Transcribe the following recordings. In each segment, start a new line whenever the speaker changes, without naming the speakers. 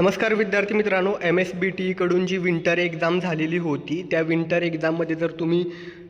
नमस्कार विद्यार्थी मित्रांनो एम एस बी टीकडून जी विंटर एक्झाम झालेली होती त्या विंटर एक्झाममध्ये जर तुम्ही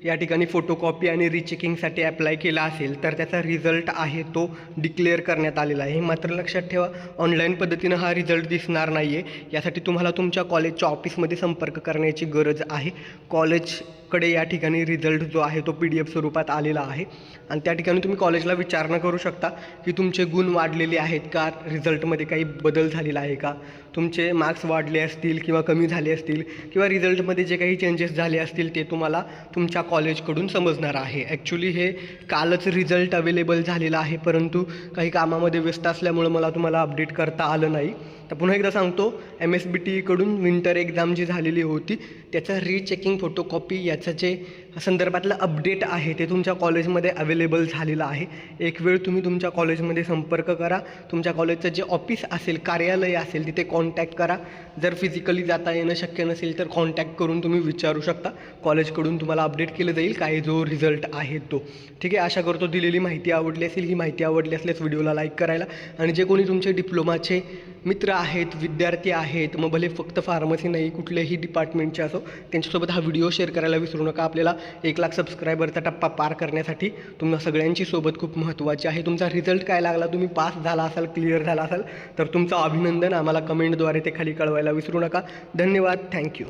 या ठिकाणी फोटोकॉपी आणि रिचेकिंगसाठी अप्लाय केला असेल तर त्याचा रिझल्ट आहे तो डिक्लेअर करण्यात आलेला आहे. मात्र लक्षात ठेवा ऑनलाईन पद्धतीनं हा रिझल्ट दिसणार नाही आहे यासाठी तुम्हाला तुमच्या कॉलेजच्या ऑफिसमध्ये संपर्क करण्याची गरज आहे. कॉलेज कडे या ठिकाणी रिझल्ट जो आहे तो पी डी एफ स्वरूपात आलेला आहे. आणि त्या ठिकाणी तुम्ही कॉलेजला विचारणा करू शकता की तुमचे गुण वाढलेले आहेत का? रिझल्टमध्ये काही बदल झालेला आहे का? तुमचे मार्क्स वाढले असतील किंवा कमी झाले असतील किंवा रिझल्टमध्ये जे काही चेंजेस झाले असतील ते तुम्हाला तुमच्या कॉलेजकडून समजणार आहे. ॲक्च्युली हे कालच रिझल्ट अवेलेबल झालेला आहे परंतु काही कामामध्ये व्यस्त असल्यामुळं मला तुम्हाला अपडेट करता आलं नाही. तर पुन्हा एकदा सांगतो एम एस बी टीकडून विंटर एक्झाम जी झालेली होती त्याचं रिचेकिंग फोटोकॉपी याचं जे संदर्भातलं अपडेट आहे ते तुमच्या कॉलेजमध्ये अवेलेबल झालेलं आहे. एक वेळ तुम्ही तुमच्या कॉलेजमध्ये संपर्क करा. तुमच्या कॉलेजचं जे ऑफिस असेल कार्यालय असेल तिथे कॉन्टॅक्ट करा. जर फिजिकली जाता येणं शक्य नसेल तर कॉन्टॅक्ट करून तुम्ही विचारू शकता. कॉलेजकडून तुम्हाला अपडेट केलं जाईल काय जो रिझल्ट आहे तो. ठीक आहे आशा करतो दिलेली माहिती आवडली असेल. ही माहिती आवडली असल्यास व्हिडिओला लाईक करायला. आणि जे कोणी तुमचे डिप्लोमाचे मित्र आहेत विद्यार्थी आहेत मग भले फक्त फार्मसी नाही कुठल्याही डिपार्टमेंटचे असो त्यांच्यासोबत हा व्हिडिओ शेअर करायला विसरू नका. आपल्याला एक लाख सबस्क्रायबरचा टप्पा पार करण्यासाठी तुम्हाला सगळ्यांची सोबत खूप महत्त्वाची आहे. तुमचा रिझल्ट काय लागला तुम्ही पास झाला असाल क्लिअर झाला असाल तर तुमचं अभिनंदन आम्हाला कमेंटद्वारे ते खाली कळवायला विसरू नका. धन्यवाद. थँक्यू